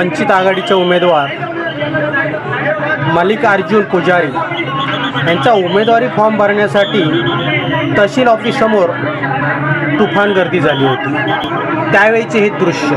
वंचित आघाडीचे उमेदवार मल्लिकार्जुन पुजारी यांचा उमेदवारी फॉर्म भरण्यासाठी तहसील ऑफिससमोर तुफान गर्दी झाली होती. त्यावेळीचे हे दृश्य.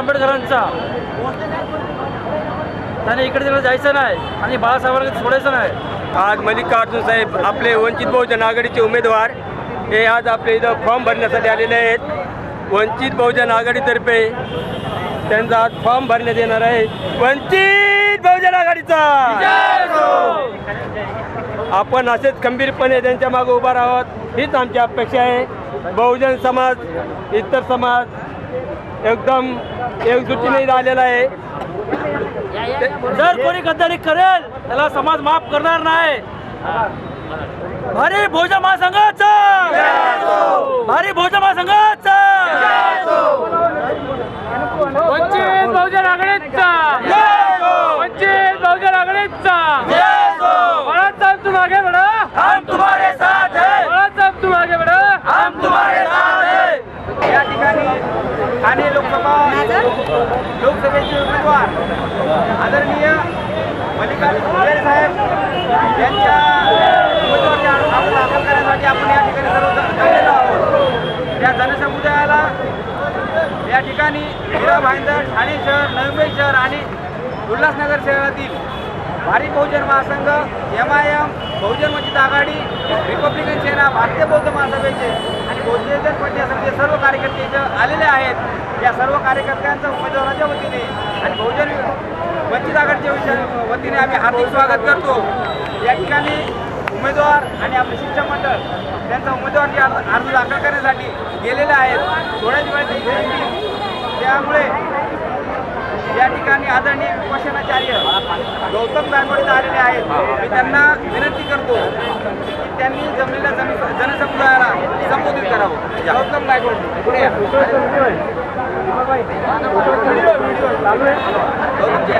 आंबेडकरांचा. त्याने इकडे तिकडे जायचं नाही आणि बाळासाहेबांना सोडायचं नाही. आज मल्लिकार्जुन साहेब आपले वंचित बहुजन आघाडीचे उमेदवार हे आज आपले इथं फॉर्म भरण्यासाठी आलेले आहेत. वंचित बहुजन आघाडीतर्फे त्यांचा आज फॉर्म भरण्यात येणार आहे. वंचित बहुजन आघाडीचा! आपण असेच खंबीरपणे त्यांच्या मागे उभा राहत हीच आमची अपेक्षा आहे. बहुजन समाज इतर समाज एकदम एकजुटीने राहिलेला आहे. जर कोणी गद्दारी करेल त्याला समाज माफ करणार नाही. भारी भोजन महासंघाचा! भारी भोजन महासंघाचा! वंचित बहुजन आघाडीचा! वंचित बहुजन आघाडीचा! बाळासाहेब तुम आगे बढा. हम तुम्हारे साथ है. बाळासाहेब तुम आगे बढा. हम तुम्हारे साथ है या ठिकाणी ठाणे लोकसभा लोकसभेचे उमेदवार आदरणीय मल्लिकार्जुन खरगे साहेब यांच्या उमेदवारी अर्ज दाखल करण्यासाठी आपण या ठिकाणी सर्व जमलेलो आहोत. या जनसमुदायाला या ठिकाणी हिरा भाईंदर ठाणे शहर नवी मुंबई शहर आणि उल्हासनगर शहरातील भारी Bahujan Mahasangh M I M Bahujan Vanchit Aghadi Republican Sena Bharatiya Bauddha महासभेचे उद्योजक बहुजन सर्व कार्यकर्ते जे आलेले आहेत या सर्व कार्यकर्त्यांचं उमेदवाराच्या वतीने आणि बहुजन वंचित आघाडीच्या विषया वतीने आम्ही हार्दिक स्वागत करतो. या ठिकाणी उमेदवार आणि आपले शिक्षक मंडळ त्यांचा उमेदवारी अर्ज दाखल करण्यासाठी गेलेले आहेत. थोड्याच वेळात त्यामुळे या ठिकाणी आदरणीय उपासनाचार्य गौतम गायकवाड आलेले आहेत. मी त्यांना विनंती करतो. त्यांनी जमलेल्या जन जनसमुदायाला संबोधित करावं. गौतम गायकवाड पुढे या. गौतमजी.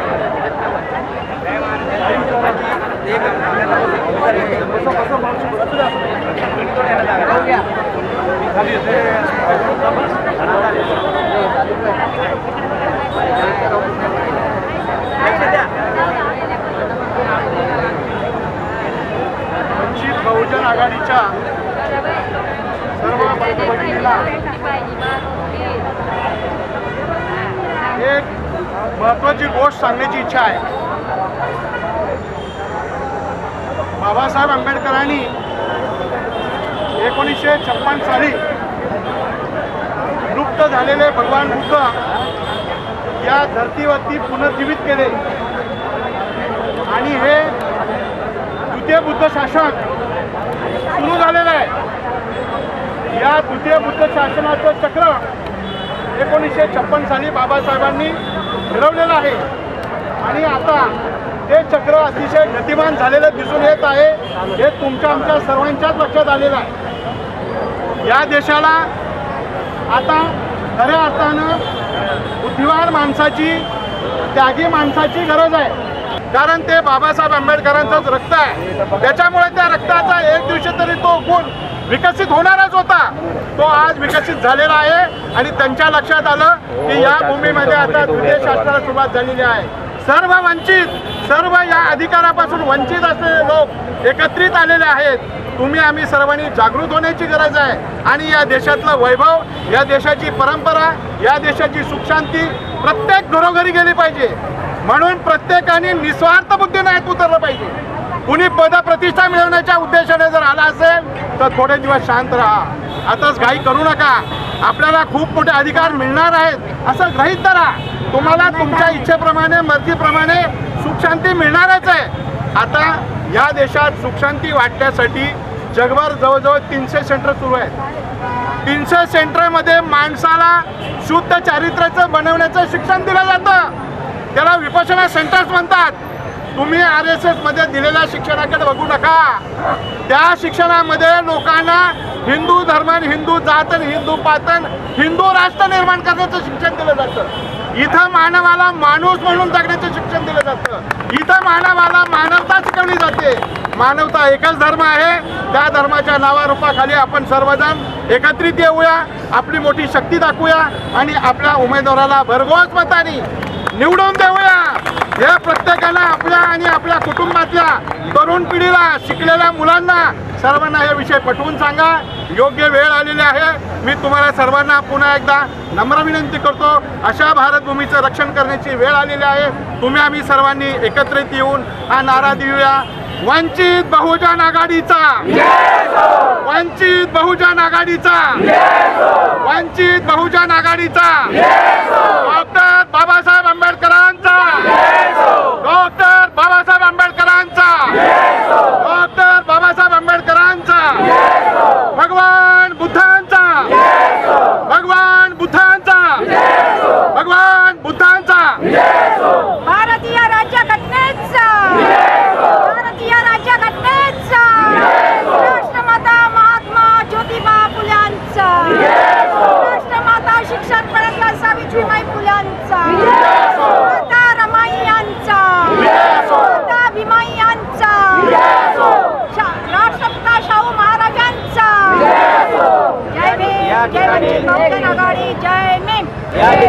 वंचित बहुजन आघाडीच्या सर्व बंधू-भगिनींना एक महत्वाची गोष्ट सांगण्याची इच्छा आहे. बाबासाहेब आंबेडकरांनी एकोणीसशे छप्पन साली लुप्त झालेले भगवान बुद्ध या धर्तीवरती पुनर्जीवित केले. आणि हे द्वितीय बुद्ध शासन सुरू झालेलं आहे. या द्वितीय बुद्ध शासनाचं चक्र एकोणीसशे छप्पन साली बाबासाहेबांनी फिरवलेलं आहे. आणि आता ते चक्र अतिशय गतिमान झालेलं दिसून येत आहे. हे तुमच्या आमच्या सर्वांच्याच लक्षात आलेलं आहे. या देशाला आता खऱ्या अर्थानं बुद्धिवान माणसाची त्यागी माणसाची गरज आहे. कारण ते बाबासाहेब आंबेडकरांचंच रक्त आहे. त्याच्यामुळे त्या रक्ताचा एक दिवशी तरी तो गुण विकसित होणारच होता. तो आज विकसित झालेला आहे आणि त्यांच्या लक्षात आलं की या भूमीमध्ये आता द्वितीय शास्त्राला सुरुवात झालेली आहे. सर्व वंचित सर्व या अधिकारापासून वंचित असलेले लोक एकत्रित आलेले आहेत. तुम्ही आम्ही सर्वांनी जागृत होण्याची गरज आहे. आणि या देशातलं वैभव या देशाची परंपरा या देशाची सुखशांती प्रत्येक घरोघरी गेली पाहिजे. म्हणून प्रत्येकाने निस्वार्थ बुद्धीने आत उतरलं पाहिजे. कुणी पदप्रतिष्ठा मिळवण्याच्या उद्देशाने जर आला असेल तर थोडे दिवस शांत राहा. आताच घाई करू नका. आपल्याला खूप मोठे अधिकार मिळणार आहेत असं ग्रहित धरा. तुम्हाला तुमच्या इच्छेप्रमाणे मर्जीप्रमाणे सुखशांती मिळणारच आहे. आता या देशात सुखशांती वाटण्यासाठी जगभर जवळजवळ तीनशे सेंटर सुरू आहेत. तीनशे सेंटरमध्ये माणसाला शुद्ध चारित्र्याचं बनवण्याचं शिक्षण दिलं जातं. त्याला विपसना सेंटर्स म्हणतात. तुम्ही आर एस एसमध्ये दिलेल्या शिक्षणाकडे बघू नका. त्या शिक्षणामध्ये लोकांना हिंदू धर्मान हिंदू जात आणि हिंदू पातन हिंदू राष्ट्र निर्माण करण्याचं शिक्षण दिलं जातं. इथं मानवाला माणूस म्हणून जगण्याचं शिक्षण दिलं जातं. इथं मानवाला मानवता शिकवली जाते. मानवता एकच धर्म आहे. त्या धर्माच्या नावारूपाखाली आपण सर्वजण एकत्रित येऊया आपली मोठी शक्ती दाखवूया आणि आपल्या उमेदवाराला भरघोस मताने निवडून देऊया. या प्रत्येकाला आपल्या आणि आपल्या कुटुंबातल्या तरुण पिढीला शिकलेल्या मुलांना सर्वांना हे विषय पटवून सांगा. योग्य वेळ आलेली आहे. मी तुम्हाला सर्वांना पुन्हा एकदा नम्र विनंती करतो. अशा भारतभूमीचं रक्षण करण्याची वेळ आलेली आहे. तुम्ही आम्ही सर्वांनी एकत्रित येऊन हा नारा देऊया. वंचित बहुजन आघाडीचा. वंचित बहुजन आघाडीचा. वंचित बहुजन आघाडीचा.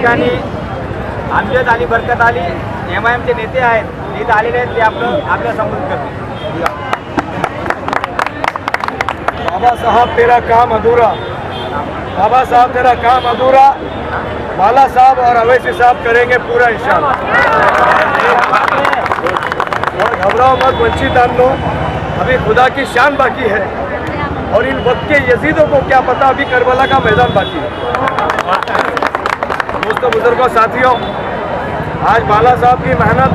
ठिकाणी आमच्यात आली बरकत आली एम आय एमचे नेते आहेत. इथं आलेले आहेत ते आपलं आपल्या संबोधित करतील. बाबा साहब तेरा काम अधूरा. बाबा साहब तेरा काम अधूरा. बाला साहब और अवैसी साहब करेंगे पूरा इंशाल्लाह. और घबराओ मत, वंचित लो अभी खुदा की शान बाकी है। और इन वक्त के यजीदों को क्या पता, अभी करबला का मैदान बाकी है। दोस्तों बुज़ुर्गों साथियों आज बाला साहब की मेहनत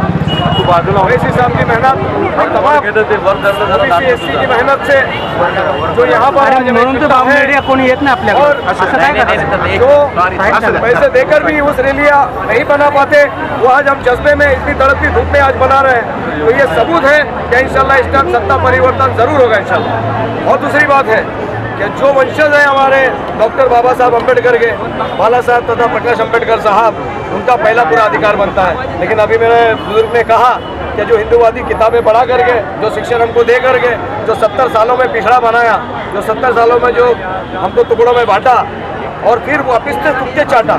ओवैसी साहब की मेहनत और तमाम ओबीसी की मेहनत से जो यहाँ पर बाबू कोणी येत नाही आपल्याकडे. जो पैसे देकर भी उस रैलियाँ नहीं बना पाते वो आज हम जज्बे में इतनी तड़पती धूप में आज बना रहे हैं। तो ये सबूत है कि इंशाल्लाह इस टाइम सत्ता परिवर्तन ज़रूर होगा इंशाल्लाह। और दूसरी बात है कि जो वंशज हैं हमारे, डॉक्टर बाबा साहब अंबेडकर के, बाला साहब तथा प्रकाश अंबेडकर साहब, उनका पहला पूरा अधिकार बनता है। लेकिन अभी मेरे बुज़ुर्ग ने कहा कि जो हिंदूवादी किताबें पढ़ा करके, जो शिक्षण हमको दे करके, जो सत्तर सालों में पिछड़ा बनाया, जो सत्तर सालों में जो हमको टुकड़ों में बांटा, और फिर वापिस से कुत्ते चाटा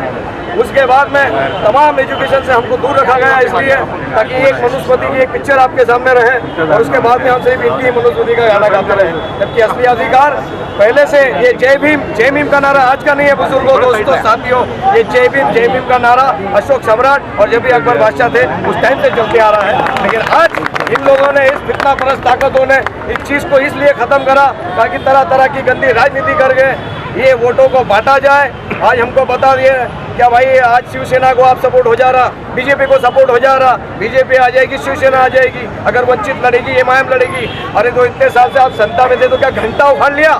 उसके बाद में तमाम एजुकेशन से हमको दूर रखा गया इसलिए ताकि एक मनुस्मृति की एक पिक्चर आपके सामने रहे और उसके बाद में हम सिर्फ़ इनकी मनुस्मृति का गाना गाते रहे। जबकि असली अधिकार पहले से ये जय भीम जय भीम का नारा आज का नहीं है बुज़ुर्गों दोस्तों साथियों ये जय भीम जय भीम का नारा अशोक सम्राट और जब भी अकबर बादशाह थे उस टाइम से चलते आ रहा है। लेकिन आज इन लोगों ने इस फितना परस्त ताकतों ने इस चीज़ को इसलिए ख़त्म करा ताकि तरह तरह की गंदी राजनीति कर गए ये वोटों को बांटा जाए। आज हमको बता दिए क्या भाई, आज शिवसेना को आप सपोर्ट हो जा रहा? बीजेपी को सपोर्ट हो जा रहा? बीजेपी आ जाएगी, शिवसेना आ जाएगी। अगर वंचित लड़ेगी एमआईएम लड़ेगी। अरे तो इतने साल से आप संता में थे तो क्या घंटा उखाड़ लिया?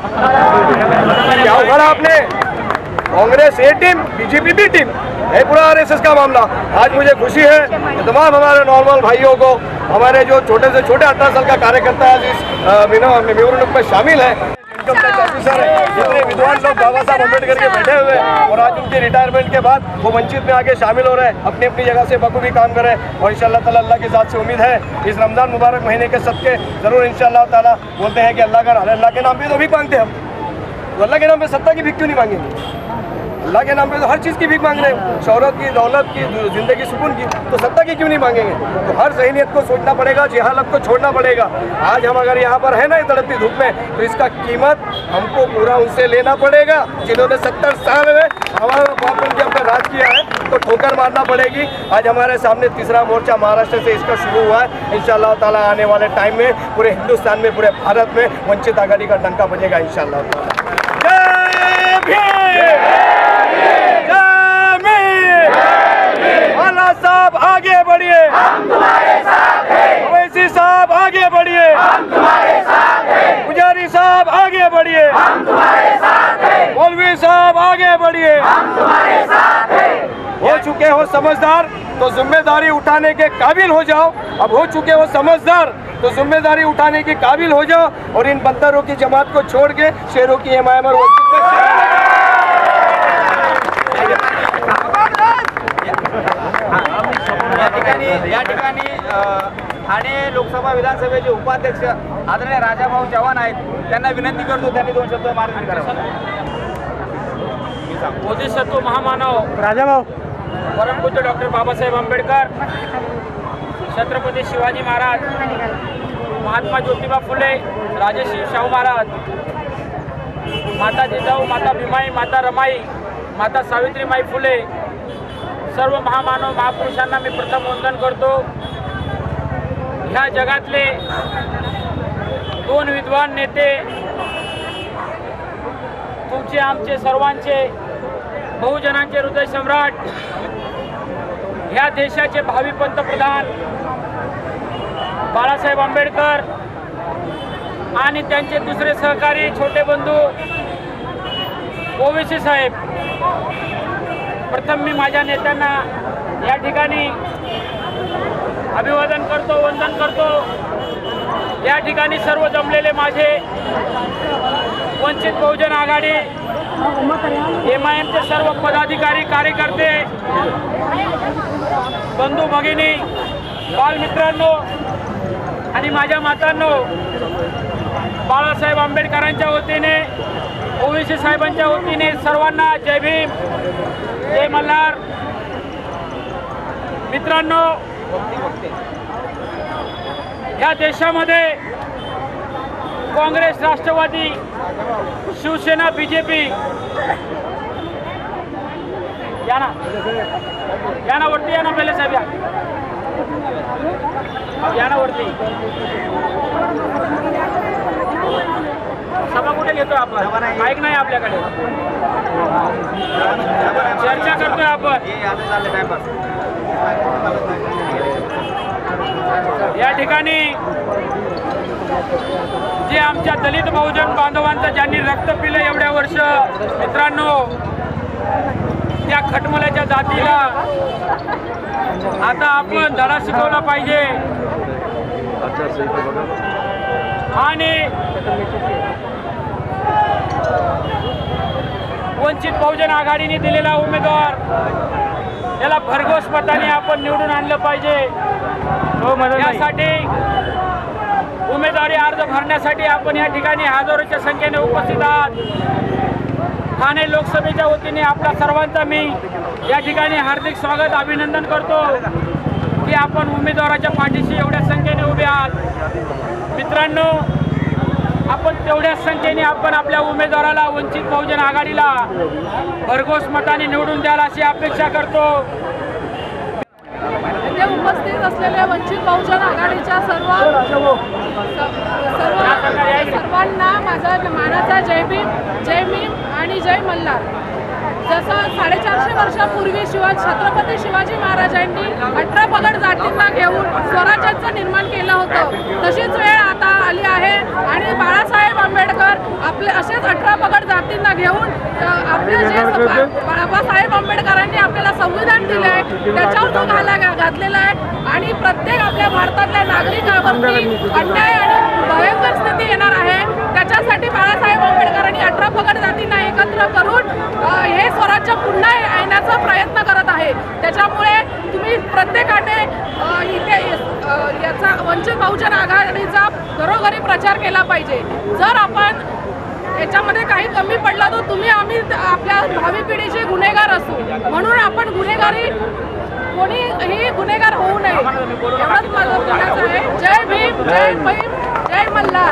क्या उखाड़ा आपने? Congress A team, BJP B team. है पूरा आरएसएस का मामला। आज मुझे खुशी है तमाम हमारे नॉर्मल भाइयों को, हमारे जो छोटे से छोटे अठारह साल का कार्यकर्ता आज इस मेमोरेंडम में शामिल है। टैक्स ऑफिसर है जितने विद्वान लोग बाबा साहब अंबेडकर के बैठे हुए हैं और आज उनके रिटायरमेंट के बाद वो वंचित में आके शामिल हो रहे हैं, अपनी अपनी जगह से बखूबी काम कर रहे हैं और इन ताला अल्लाह के साथ से उम्मीद है इस रमज़ान मुबारक महीने के सबके ज़रूर इंशाल्लाह ताला बोलते हैं कि अल्लाह का अल्लाह के नाम पे तो भी मांगते हम। तो अल्लाह के नाम पे सत्ता की भी क्यों नहीं मांगेंगे? अल्लाह के नाम पे तो हर चीज़ की भीख मांग रहे हैं। शहरत की, दौलत की ज़िंदगी, सुकून की तो सत्ता की क्यों नहीं मांगेंगे? तो हर जहनीत को सोचना पड़ेगा जिहालत को छोड़ना पड़ेगा। आज हम अगर यहाँ पर है ना तड़पती धूप में तो इसका कीमत हमको पूरा उनसे लेना पड़ेगा, जिन्होंने सत्तर साल में हमारा बाप के ऊपर राज किया है तो ठोकर मारना पड़ेगी। आज हमारे सामने तीसरा मोर्चा महाराष्ट्र से इसका शुरू हुआ है। इन ताला आने वाले टाइम में, पूरे हिंदुस्तान में, पूरे भारत में वंचित आघाड़ी का डंका बजेगा, इंशाल्लाह ताला जय भीम माला साहब आगे बढ़िए। हम तुम्हारे साथ हैं। ओवैसी साहब आगे बढ़िए। हम तुम्हारे साथ हैं। पुजारी साहब आगे बढ़िए। हम तुम्हारे साथ हैं। मौलवी साहब आगे बढ़िए। हम तुम्हारे साथ हैं। हो चुके हो समझदार तो ज़िम्मेदारी उठाने के काबिल हो जाओ। अब हो चुके हो समझदार तो ज़िम्मेदारी उठाने के काबिल हो जाओ। और इन बंदरों की जमात को छोड़ के शेरों की एम और वंचित विधानसभेचे उपाध्यक्ष आदरणीय राजाभाऊ चव्हाण आहेत. त्यांना विनंती करतो त्यांनी दोन शब्द मार्गदर्शन करावं. बोधिसत्व महामानव. राजाभाऊ. परमपूज्य डॉक्टर बाबासाहेब आंबेडकर छत्रपती शिवाजी महाराज महात्मा ज्योतिबा फुले राजश्री शाहू महाराज माता जिजाऊ माता भीमाई माता रमाई माता सावित्रीमाई फुले सर्व महामानव महापुरुषांना मी प्रथम वंदन करतो. ह्या जगातले दोन विद्वान नेते तुमचे आमचे सर्वांचे बहुजनांचे हृदय सम्राट ह्या देशाचे भावी पंतप्रधान बाळासाहेब आंबेडकर आणि त्यांचे दुसरे सहकारी छोटे बंधू ओवेसी साहेब. प्रथम मी माझ्या नेत्यांना या ठिकाणी अभिवादन करतो वंदन करतो. या ठिकाणी सर्व जमलेले माझे वंचित बहुजन आघाडी एम आय एमचे सर्व पदाधिकारी कार्यकर्ते बंधू भगिनी बालमित्रांनो आणि माझ्या मातांनो बाळासाहेब आंबेडकरांच्या वतीने ओवीसी साहेबांच्या वतीने सर्वांना जय भीम जय मल्हार. मित्रांनो या देशामध्ये काँग्रेस राष्ट्रवादी शिवसेना बीजेपी या ना या ना वरती या ना पहिले साहेब या. ना वरती. सभा कुठे घेतोय आपण? माईक नाही आपल्याकडे. चर्चा करतोय आपण हे आता चाललं टाइमपास या ठिकाणी जे आमच्या दलित बहुजन बांधवांचं ज्यांनी रक्त पिलं एवढ्या वर्ष मित्रांनो त्या खटमल्याच्या जातीला आता आपण धडा शिकवला पाहिजे. आणि वंचित बहुजन आघाडीने दिलेला उमेदवार याला भरघोस मताने आपण निवडून आणलं पाहिजे. हो, यासाठी उमेदवारी अर्ज भरण्यासाठी आपण या ठिकाणी हजारोच्या संख्येने उपस्थित आहात. ठाणे लोकसभेच्या वतीने आपला सर्वांचा मी या ठिकाणी हार्दिक स्वागत अभिनंदन करतो की आपण उमेदवाराच्या पाठीशी एवढ्या संख्येने उभे आहात. मित्रांनो आपण तेवढ्याच संख्येने आपण आपल्या उमेदवाराला वंचित बहुजन आघाडीला भरघोस मताने निवडून द्याल अशी अपेक्षा करतो. असलेल्या वंचित बहुजन आघाडीच्या सर्व सर्व सर्वांना माझा मानाचा जय भीम जय भीम आणि जय मल्हार. जसं साडेचारशे वर्षापूर्वी शिवा छत्रपती शिवाजी महाराजांनी अठरा पगड जातींना घेऊन स्वराज्याचं निर्माण केलं होतं तशीच वेळ आता आली आहे. आणि बाळासाहेब आंबेडकर आपले असेच अठरा पगड जातींना घेऊन आपले जे बाबासाहेब आंबेडकरांनी आपल्याला संविधान दिलं आहे त्याच्यावर तो घाला घातलेला आहे. आणि प्रत्येक आपल्या भारतातल्या नागरिकावरती अन्याय आणि भयंकर स्थिती येणार आहे. त्याच्यासाठी बाळासाहेब आंबेडकरांनी अठरा पगड जातींना एकत्र करून अ, हे पुन्हा येण्याचा प्रयत्न करत आहे. त्याच्यामुळे तुम्ही प्रत्येकाने इथे याचा वंचित बहुजन आघाडीचा घरोघरी प्रचार केला पाहिजे. जर आपण याच्यामध्ये काही कमी पडला तर तुम्ही आम्ही आपल्या भावी पिढीचे गुन्हेगार असू. म्हणून आपण गुन्हेगारी कोणीही गुन्हेगार होऊ नये. एवढंच माझं आहे. जय भीम जय भीम जय मल्हार.